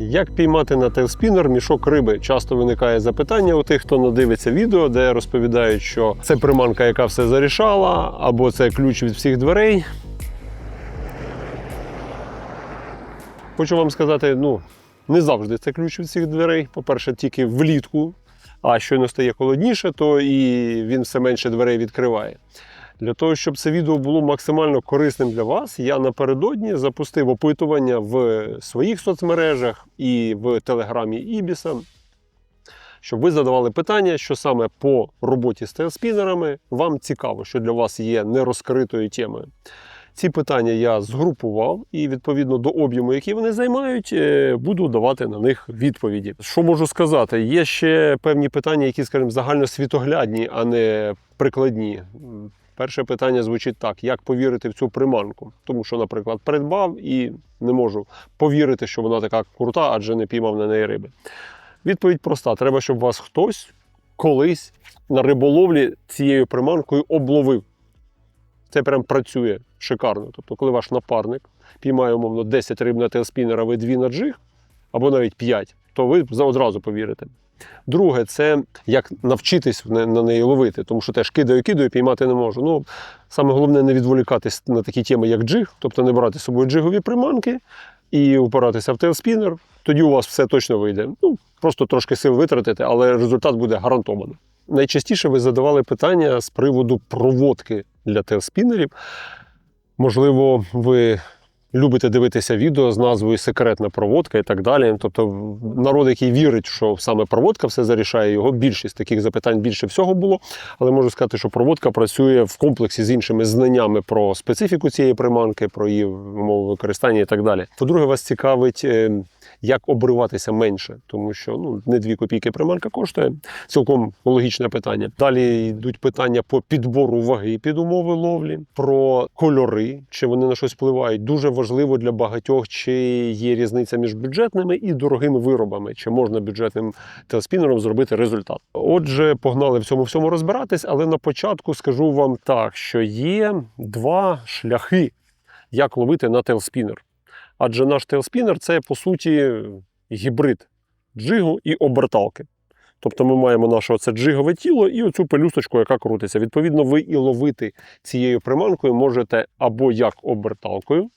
Як піймати на тейлспінер мішок риби? Часто виникає запитання у тих, хто надивиться відео, де розповідають, що це приманка, яка все зарішала, або це ключ від всіх дверей. Хочу вам сказати, ну, не завжди це ключ від всіх дверей. По-перше, тільки влітку, а щойно стає холодніше, то і він все менше дверей відкриває. Для того, щоб це відео було максимально корисним для вас, я напередодні запустив опитування в своїх соцмережах і в телеграмі Ібіса, щоб ви задавали питання, що саме по роботі з тейлспінерами вам цікаво, що для вас є нерозкритою темою. Ці питання я згрупував і відповідно до об'єму, який вони займають, е, буду давати на них відповіді. Що можу сказати? Є ще певні питання, які, скажімо, загальносвітоглядні, а не прикладні. Перше питання звучить так: як повірити в цю приманку? Тому що, наприклад, придбав і не можу повірити, що вона така крута, адже не піймав на неї риби. Відповідь проста: треба, щоб вас хтось колись на риболовлі цією приманкою обловив. Це прям працює шикарно. Тобто, коли ваш напарник піймає, умовно, 10 риб на телспінер, а ви 2 на джиг, або навіть 5, то ви одразу повірите. Друге, це як навчитись на неї ловити, тому що теж кидаю, кидаю, піймати не можу. Ну, саме головне не відволікатись на такі теми, як джиг, тобто не брати з собою джигові приманки і упиратися в тейлспінер. Тоді у вас все точно вийде. Ну, просто трошки сил витратите, але результат буде гарантований. Найчастіше ви задавали питання з приводу проводки для тейлспінерів. Можливо, ви любите дивитися відео з назвою Секретна проводка і так далі. Тобто, народ, який вірить, що саме проводка все зарішає, його більшість таких запитань більше всього було. Але можу сказати, що проводка працює в комплексі з іншими знаннями про специфіку цієї приманки, про її умови використання і так далі. По-друге, вас цікавить. Як обриватися менше, тому що ну не дві копійки приманка коштує. Цілком логічне питання. Далі йдуть питання по підбору ваги під умови ловлі, про кольори, чи вони на щось впливають. Дуже важливо для багатьох, чи є різниця між бюджетними і дорогими виробами, чи можна бюджетним телспінером зробити результат. Отже, погнали в цьому всьому розбиратись, але на початку скажу вам так, що є два шляхи, як ловити на телспінер. Адже наш тейлспінер це по суті гібрид джигу і оберталки. Тобто ми маємо наше оце джигове тіло і оцю пелюсточку, яка крутиться. Відповідно, ви і ловити цією приманкою можете або як оберталкою,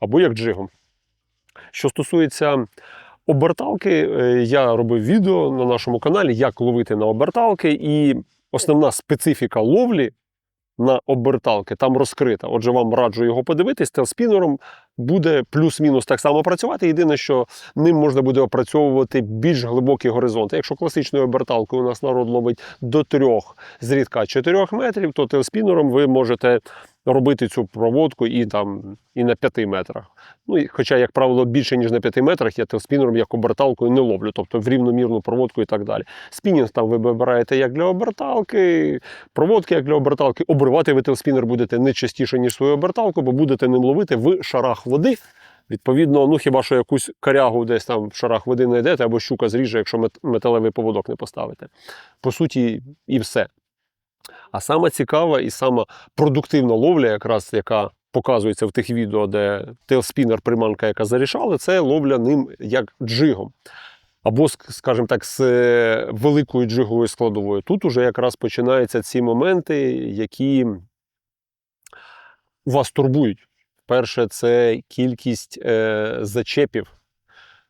або як джигом. Що стосується оберталки, е, я робив відео на нашому каналі, як ловити на оберталки, і основна специфіка ловлі на оберталки там розкрита. Отже, вам раджу його подивитись. Телспінером буде плюс-мінус так само працювати. Єдине, що ним можна буде опрацьовувати більш глибокі горизонти. Якщо класичною оберталкою у нас народ ловить до трьох, зрідка 4 метрів, то телспінером ви можете робити цю проводку і там і на 5 метрах. Ну, і, хоча, як правило, більше ніж на 5 метрах, я телспінером як оберталкою не ловлю, тобто в рівномірну проводку і так далі. Спінінг там ви вибираєте як для оберталки, проводки як для оберталки. Обривати ви телспінер будете не частіше, ніж свою оберталку, бо будете ним ловити в шарах води. Відповідно, ну хіба що якусь корягу десь там в шарах води знайдете, або щука зріже, якщо металевий поводок не поставите. По суті, і все. А сама цікава і сама продуктивна ловля, якраз яка показується в тих відео, де тейлспінер, приманка, яка зарішала, це ловля ним як джигом. Або, скажімо так, з е, великою джиговою складовою. Тут уже якраз починаються ці моменти, які вас турбують. Перше, це кількість е, зачепів.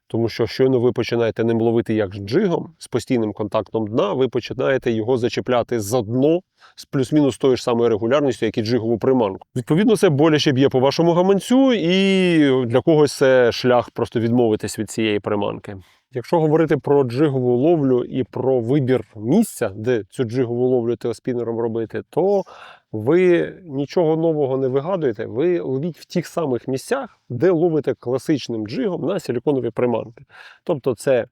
Тому що щойно ви починаєте ним ловити як джигом з постійним контактом дна, ви починаєте його зачепляти за дно з плюс-мінус тою ж самою регулярністю, як і джигову приманку. Відповідно, це боляче б'є по вашому гаманцю, і для когось це шлях просто відмовитись від цієї приманки. Якщо говорити про джигову ловлю і про вибір місця, де цю джигову ловлю телспінером робити, то ви нічого нового не вигадуєте. Ви ловіть в тих самих місцях, де ловите класичним джигом на силіконові приманки. Тобто, це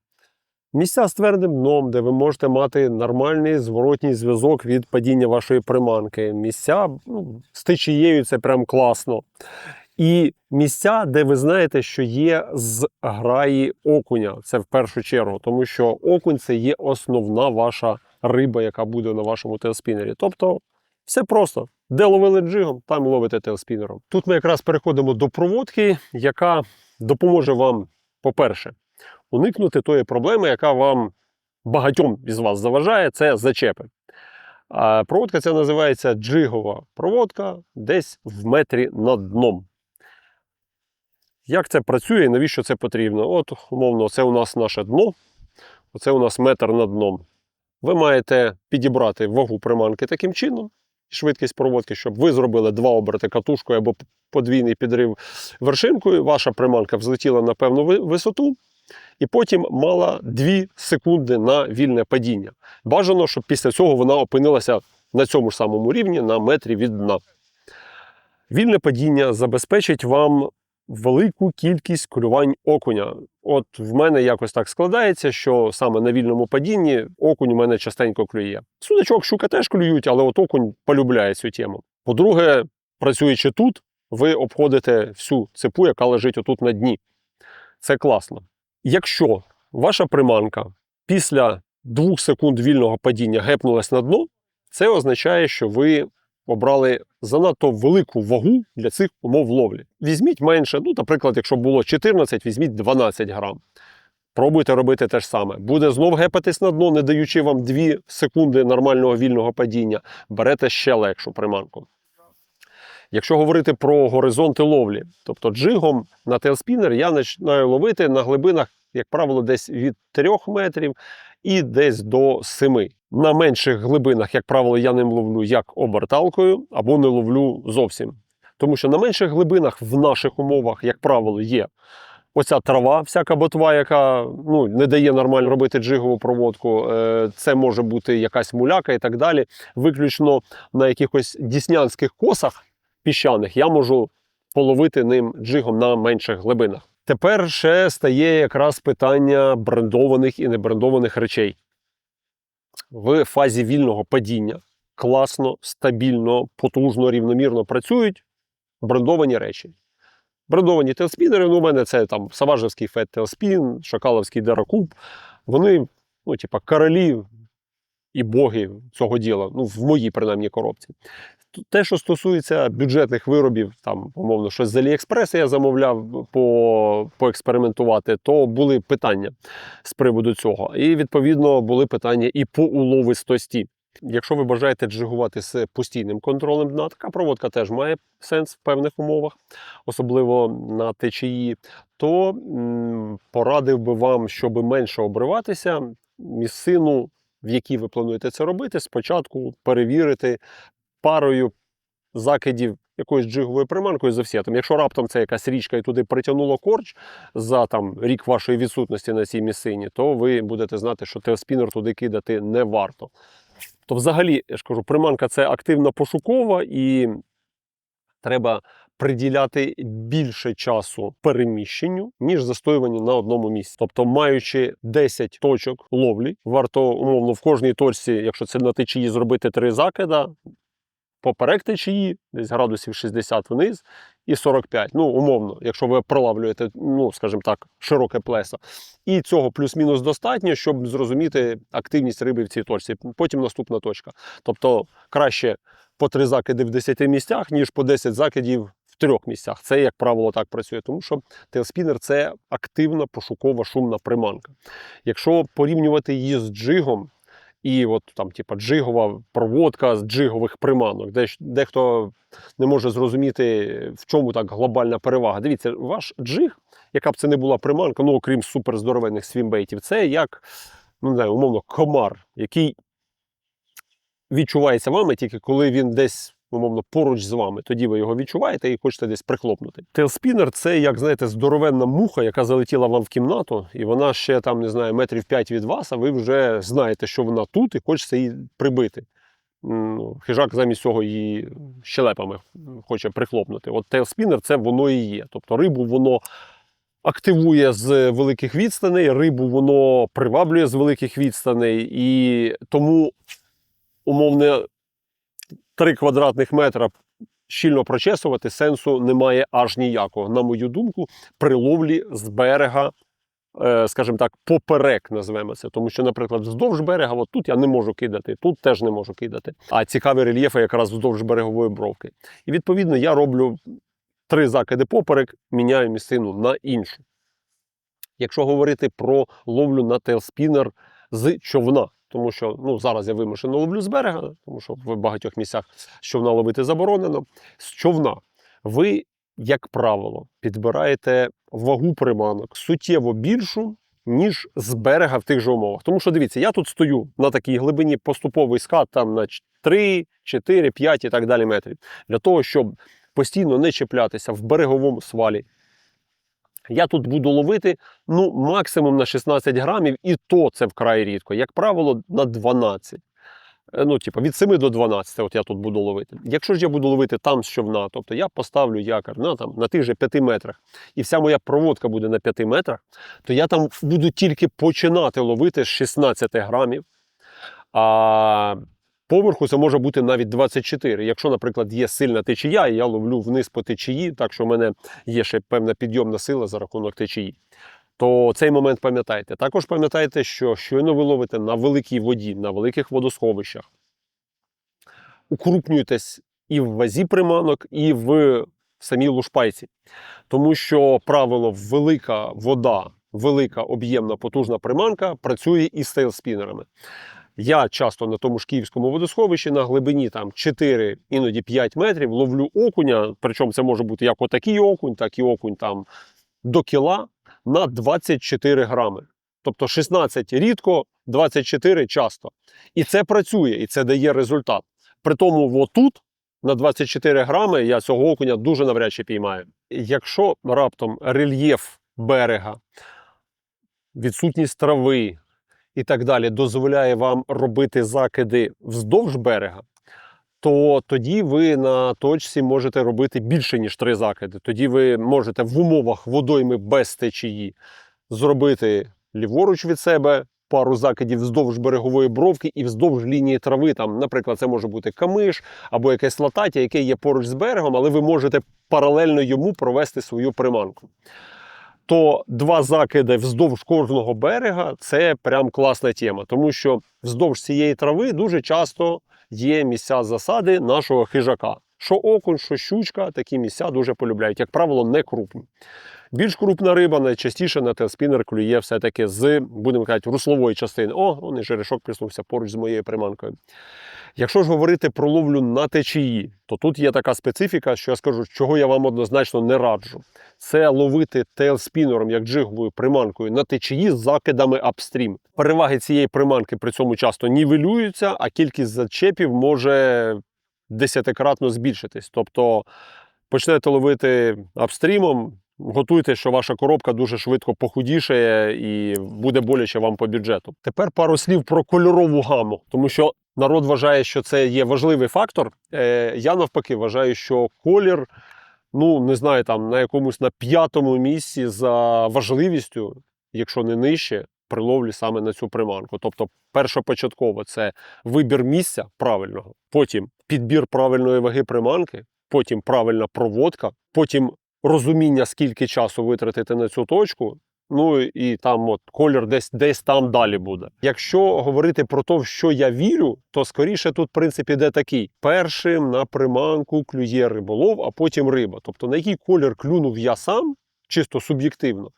місця з твердим дном, де ви можете мати нормальний зворотній зв'язок від падіння вашої приманки. Місця ну, з течією це прям класно. І місця, де ви знаєте, що є з граї окуня, це в першу чергу, тому що окунь це є основна ваша риба, яка буде на вашому телспінері. Тобто, все просто. Де ловили джигом, там ловите телспінером. Тут ми якраз переходимо до проводки, яка допоможе вам, по-перше, уникнути тої проблеми, яка вам багатьом із вас заважає, це зачепи. А проводка ця називається джигова проводка десь в метрі над дном. Як це працює і навіщо це потрібно? От, умовно, це у нас наше дно, оце у нас метр над дном. Ви маєте підібрати вагу приманки таким чином, швидкість проводки, щоб ви зробили два оберти катушкою або подвійний підрив вершинкою. Ваша приманка взлетіла на певну висоту, і потім мала 2 секунди на вільне падіння. Бажано, щоб після цього вона опинилася на цьому ж самому рівні на метрі від дна. Вільне падіння забезпечить вам велику кількість клювань окуня. От в мене якось так складається, що саме на вільному падінні окунь у мене частенько клює. Судачок, щука теж клюють, але от окунь полюбляє цю тему. По-друге, працюючи тут, ви обходите всю цепу, яка лежить отут на дні. Це класно. Якщо ваша приманка після 2 секунд вільного падіння гепнулась на дно, це означає, що ви обрали занадто велику вагу для цих умов ловлі. Візьміть менше, ну, наприклад, якщо було 14, візьміть 12 грам. Пробуйте робити те ж саме. Буде знов гепатись на дно, не даючи вам 2 секунди нормального вільного падіння. Берете ще легшу приманку. Якщо говорити про горизонти ловлі, тобто джигом на тейлспінер я починаю ловити на глибинах, як правило, десь від 3 метрів і десь до 7. На менших глибинах, як правило, я ним ловлю як оберталкою або не ловлю зовсім. Тому що на менших глибинах в наших умовах, як правило, є оця трава, всяка ботва, яка ну, не дає нормально робити джигову проводку. Е, Це може бути якась муляка і так далі. Виключно на якихось діснянських косах піщаних я можу половити ним джигом на менших глибинах. Тепер ще стає якраз питання брендованих і небрендованих речей. В фазі вільного падіння класно, стабільно, потужно, рівномірно працюють брендовані речі. Брендовані телспінери, ну, у мене це там Саважевський Фет Телспін, Шакаловський Деракуб. Вони, ну, типа, королі і боги цього діла, ну, в моїй принаймні коробці. Те, що стосується бюджетних виробів, там, умовно, щось з Аліекспреса я замовляв по, поекспериментувати, то були питання з приводу цього. І, відповідно, були питання і по уловистості. Якщо ви бажаєте джигувати з постійним контролем дна, така проводка теж має сенс в певних умовах, особливо на течії, то м, порадив би вам, щоб менше обриватися, місцину, в якій ви плануєте це робити, спочатку перевірити парою закидів якоюсь джиговою приманкою за всітом. Якщо раптом це якась річка і туди притягнуло корч за там, рік вашої відсутності на цій місцині, то ви будете знати, що теоспінер туди кидати не варто. То взагалі, я ж кажу, приманка це активно пошукова і треба приділяти більше часу переміщенню, ніж застоюванню на одному місці. Тобто, маючи 10 точок ловлі, варто умовно в кожній точці, якщо це на течії, зробити три закида. Поперек течії, десь градусів 60 вниз і 45. Ну, умовно, якщо ви пролавлюєте, ну, скажімо так, широке плесо. І цього плюс-мінус достатньо, щоб зрозуміти активність риби в цій точці. Потім наступна точка. Тобто краще по три закиди в 10 місцях, ніж по 10 закидів в трьох місцях. Це, як правило, так працює, тому що тейлспінер – це активна пошукова шумна приманка. Якщо порівнювати її з джигом, і от там, типа, джигова проводка з джигових приманок, де дехто не може зрозуміти, в чому так глобальна перевага. Дивіться, ваш джиг, яка б це не була приманка, ну окрім суперздоровенних свімбейтів, це як, ну не знаю, умовно, комар, який відчувається вами тільки коли він десь. Умовно, поруч з вами, тоді ви його відчуваєте і хочете десь прихлопнути. Тейлспінер це, як знаєте, здоровенна муха, яка залетіла вам в кімнату, і вона ще там, не знаю, метрів 5 від вас, а ви вже знаєте, що вона тут, і хочеться її прибити. Ну, Хижак замість цього її щелепами хоче прихлопнути. От тейлспінер це воно і є. Тобто рибу воно активує з великих відстаней, рибу воно приваблює з великих відстаней, і тому умовне 3 квадратних метра щільно прочесувати сенсу немає аж ніякого. На мою думку, при ловлі з берега, е, скажімо так, поперек назвемо це. Тому що, наприклад, вздовж берега, от тут я не можу кидати, тут теж не можу кидати. А цікаві рельєфи якраз вздовж берегової бровки. І відповідно я роблю три закиди поперек, міняю місцину на іншу. Якщо говорити про ловлю на тейлспінер з човна, тому що ну, зараз я вимушено ловлю з берега, тому що в багатьох місцях з човна ловити заборонено. З човна ви, як правило, підбираєте вагу приманок суттєво більшу, ніж з берега в тих же умовах. Тому що дивіться, я тут стою на такій глибині поступовий скат там на 3, 4, 5 і так далі метрів. Для того, щоб постійно не чіплятися в береговому свалі. Я тут буду ловити ну, максимум на 16 грамів, і то це вкрай рідко. Як правило, на 12. Е, Ну, типу, від 7 до 12 от я тут буду ловити. Якщо ж я буду ловити там з човна, тобто я поставлю якор на, там, на тих же 5 метрах, і вся моя проводка буде на 5 метрах, то я там буду тільки починати ловити з 16 грамів. А поверху це може бути навіть 24. Якщо, наприклад, є сильна течія, і я ловлю вниз по течії, так що в мене є ще певна підйомна сила за рахунок течії. То цей момент пам'ятайте. Також пам'ятайте, що щойно ви ловите на великій воді, на великих водосховищах. Укрупнюйтесь і в вазі приманок, і в самій лушпайці. Тому що правило велика вода, велика об'ємна потужна приманка працює із стейлспінерами. Я часто на тому ж київському водосховищі на глибині там 4, іноді 5 метрів ловлю окуня. Причому це може бути як отакий окунь, так і окунь там до кіла на 24 грами. Тобто 16 рідко, 24 часто. І це працює, і це дає результат. При тому, отут на 24 грами я цього окуня дуже навряд чи піймаю. Якщо раптом рельєф берега, відсутність трави і так далі дозволяє вам робити закиди вздовж берега, то тоді ви на точці можете робити більше, ніж три закиди. Тоді ви можете в умовах водойми без течії зробити ліворуч від себе пару закидів вздовж берегової бровки і вздовж лінії трави. Там, наприклад, це може бути камиш або якесь латаття, яке є поруч з берегом, але ви можете паралельно йому провести свою приманку. То два закиди вздовж кожного берега це прям класна тема, тому що вздовж цієї трави дуже часто є місця засади нашого хижака. Що окунь, що щучка, такі місця дуже полюбляють, як правило, не крупні. Більш крупна риба найчастіше на телспінер клює все-таки з, будемо казати, руслової частини. О, он і жерешок приснувся поруч з моєю приманкою. Якщо ж говорити про ловлю на течії, то тут є така специфіка, що я скажу, чого я вам однозначно не раджу. Це ловити тейлспінером, як джиговою приманкою на течії з закидами апстрім. Переваги цієї приманки при цьому часто нівелюються, а кількість зачепів може десятикратно збільшитись. Тобто почнете ловити апстрімом, готуйте, що ваша коробка дуже швидко похудішає і буде боляче вам по бюджету. Тепер пару слів про кольорову гаму, тому що народ вважає, що це є важливий фактор. Е, я навпаки вважаю, що колір. Ну, не знаю, там на якомусь на п'ятому місці за важливістю, якщо не нижче, при ловлі саме на цю приманку. Тобто, першопочатково це вибір місця правильного, потім підбір правильної ваги приманки, потім правильна проводка, потім розуміння, скільки часу витратити на цю точку. Ну і там от колір десь десь там далі буде. Якщо говорити про те, в що я вірю, то скоріше тут принцип іде такий: першим на приманку клює риболов, а потім риба. Тобто на який колір клюнув я сам, чисто суб'єктивно,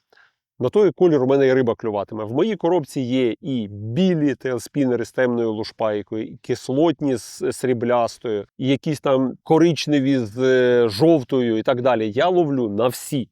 на той колір у мене і риба клюватиме. В моїй коробці є і білі тейлспінери з темною лушпайкою, і кислотні з сріблястою, і якісь там коричневі з е, жовтою і так далі. Я ловлю на всі,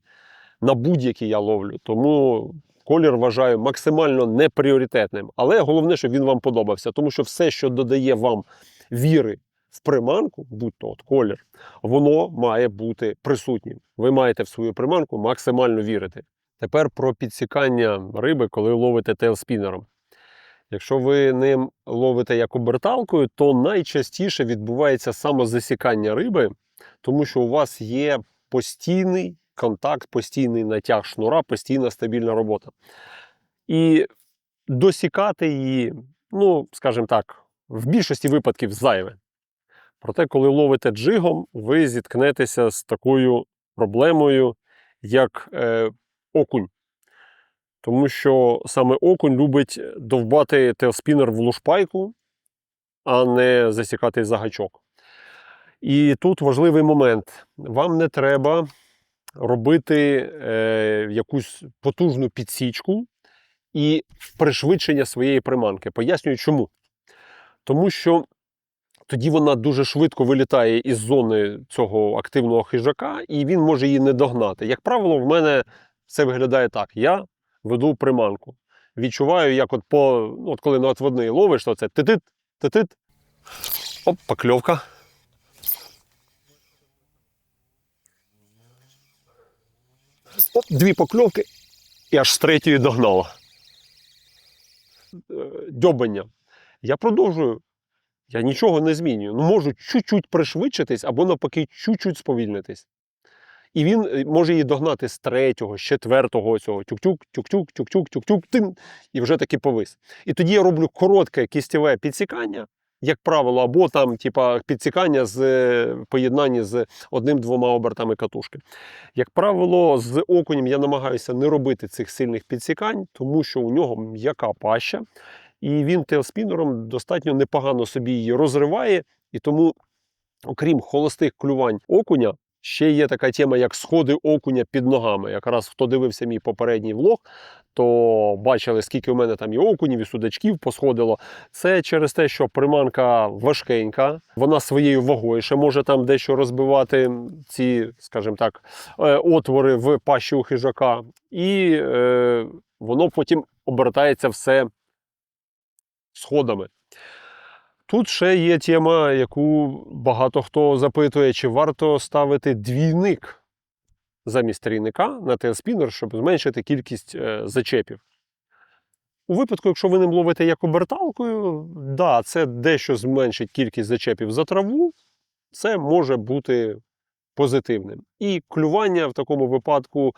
на будь-які я ловлю. Тому колір вважаю максимально непріоритетним. Але головне, щоб він вам подобався, тому що все, що додає вам віри в приманку, будь-то от колір, воно має бути присутнім. Ви маєте в свою приманку максимально вірити. Тепер про підсікання риби, коли ловите тейлспінером. Якщо ви ним ловите як оберталкою, то найчастіше відбувається самозасікання риби, тому що у вас є постійний контакт, постійний натяг шнура, постійна стабільна робота. І досікати її, ну, скажімо так, в більшості випадків зайве. Проте, коли ловите джигом, ви зіткнетеся з такою проблемою, як е, окунь. Тому що саме окунь любить довбати тейлспінер в лушпайку, а не засікати за гачок. І тут важливий момент. Вам не треба робити е, якусь потужну підсічку і пришвидшення своєї приманки. Пояснюю чому. Тому що тоді вона дуже швидко вилітає із зони цього активного хижака, і він може її не догнати. Як правило, в мене це виглядає так: я веду приманку. Відчуваю, як от по, от коли на отводний ловиш, то це титит, титит. Оп, покльовка. Оп, дві покльовки, і аж з третьої догнала. Е, Дьобання. Я продовжую. Я нічого не змінюю. Ну, можу чуть-чуть пришвидшитись або навпаки чуть-чуть сповільнитись. І він е, може її догнати з третього, з четвертого цього тюк-тюк, тюк-тюк, тюк-тюк, тюк-тюк, тин, і вже таки повис. І тоді я роблю коротке кістєве підсікання, як правило, або там, типа, підсікання з е, поєднанні з одним-двома обертами катушки. Як правило, з окунем я намагаюся не робити цих сильних підсікань, тому що у нього м'яка паща, і він тейлспінером достатньо непогано собі її розриває. І тому, окрім холостих клювань окуня, ще є така тема, як сходи окуня під ногами. Якраз хто дивився мій попередній влог, то бачили, скільки у мене там і окунів, і судачків посходило. Це через те, що приманка важкенька, вона своєю вагою ще може там дещо розбивати ці, скажімо так, е, отвори в пащі у хижака, і е, воно потім обертається все сходами. Тут ще є тема, яку багато хто запитує, чи варто ставити двійник замість трійника на тейлспінер, щоб зменшити кількість е, зачепів. У випадку, якщо ви ним ловите як оберталкою, да, це дещо зменшить кількість зачепів за траву, це може бути позитивним. І клювання в такому випадку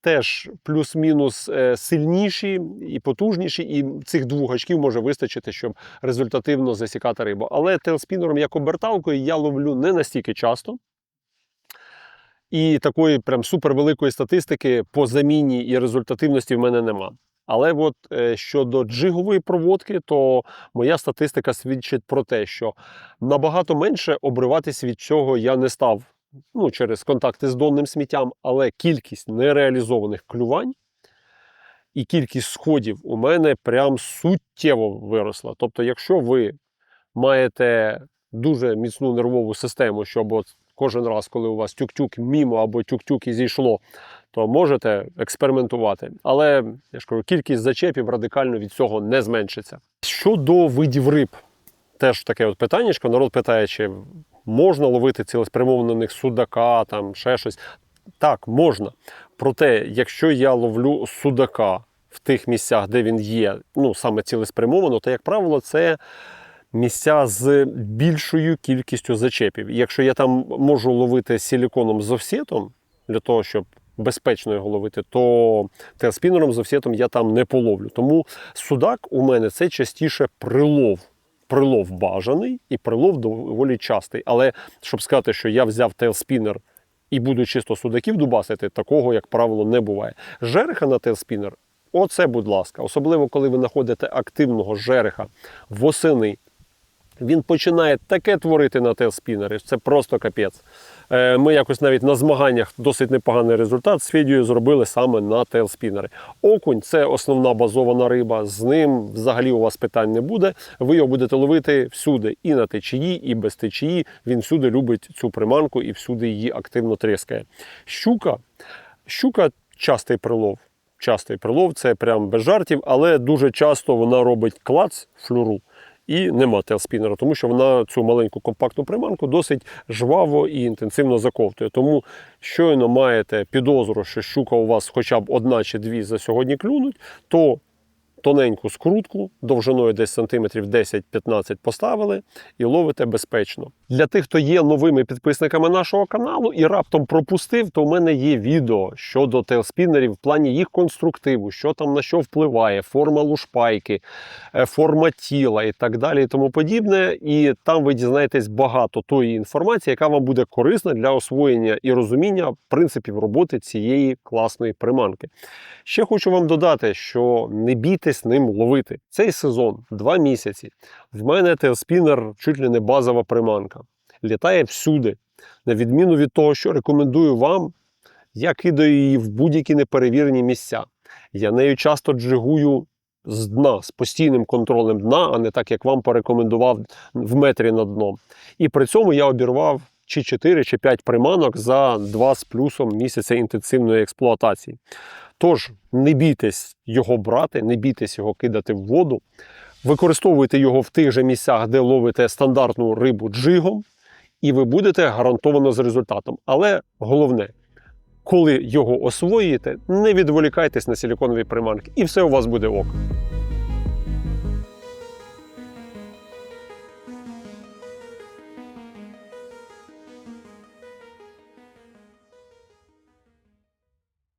теж плюс-мінус е, сильніші і потужніші, і цих двох гачків може вистачити, щоб результативно засікати рибу. Але телспінером як оберталкою я ловлю не настільки часто. І такої прям супервеликої статистики по заміні і результативності в мене нема. Але от е, щодо джигової проводки, то моя статистика свідчить про те, що набагато менше обриватись від цього я не став ну, через контакти з донним сміттям, але кількість нереалізованих клювань і кількість сходів у мене прям суттєво виросла. Тобто, якщо ви маєте дуже міцну нервову систему, щоб от кожен раз, коли у вас тюк-тюк мімо або тюк-тюк і зійшло, то можете експериментувати. Але я ж кажу, кількість зачепів радикально від цього не зменшиться. Щодо видів риб, теж таке от питання. Народ питає, чи можна ловити цілеспрямовано на них судака, там ще щось. Так, можна. Проте, якщо я ловлю судака в тих місцях, де він є, ну саме цілеспрямовано, то, як правило, це місця з більшою кількістю зачепів. Якщо я там можу ловити силіконом з офсетом, для того, щоб безпечно його ловити, то теоспінером з офсетом я там не половлю. Тому судак у мене це частіше прилов. Прилов бажаний і прилов доволі частий. Але щоб сказати, що я взяв тейлспінер і буду чисто судаків дубасити, такого, як правило, не буває. Жереха на тейлспінер, оце, будь ласка, особливо коли ви знаходите активного жереха восени. Він починає таке творити на тейлспінері, це просто капець. Е, Ми якось навіть на змаганнях досить непоганий результат з Федією зробили саме на тейлспінери. Окунь це основна базована риба. З ним взагалі у вас питань не буде. Ви його будете ловити всюди, і на течії, і без течії. Він всюди любить цю приманку і всюди її активно тріскає. Щука, щука частий прилов. Частий прилов, це прям без жартів, але дуже часто вона робить клац флюру і нема телспінера, тому що вона цю маленьку компактну приманку досить жваво і інтенсивно заковтує. Тому щойно маєте підозру, що щука у вас хоча б одна чи дві за сьогодні клюнуть, то тоненьку скрутку довжиною десь сантиметрів 10-15 поставили і ловите безпечно. Для тих, хто є новими підписниками нашого каналу і раптом пропустив, то в мене є відео щодо тейлспінерів в плані їх конструктиву, що там на що впливає, форма лушпайки, е, форма тіла і так далі, і тому подібне. І там ви дізнаєтесь багато тої інформації, яка вам буде корисна для освоєння і розуміння принципів роботи цієї класної приманки. Ще хочу вам додати, що не бійтесь ним ловити. Цей сезон, два місяці. В мене тейлспінер чуть ли не базова приманка. Літає всюди. На відміну від того, що рекомендую вам, Я кидаю її в будь-які неперевірені місця. Я нею часто джигую з дна, з постійним контролем дна, а не так, як вам порекомендував в метрі над дном. І при цьому я обірвав чи 4, чи 5 приманок за 2 з плюсом місяця інтенсивної експлуатації. Тож не бійтесь його брати, не бійтесь його кидати в воду. Використовуйте його в тих же місцях, де ловите стандартну рибу джигом, і ви будете гарантовано з результатом. Але головне, коли його освоїте, не відволікайтесь на силіконові приманки, і все у вас буде ок.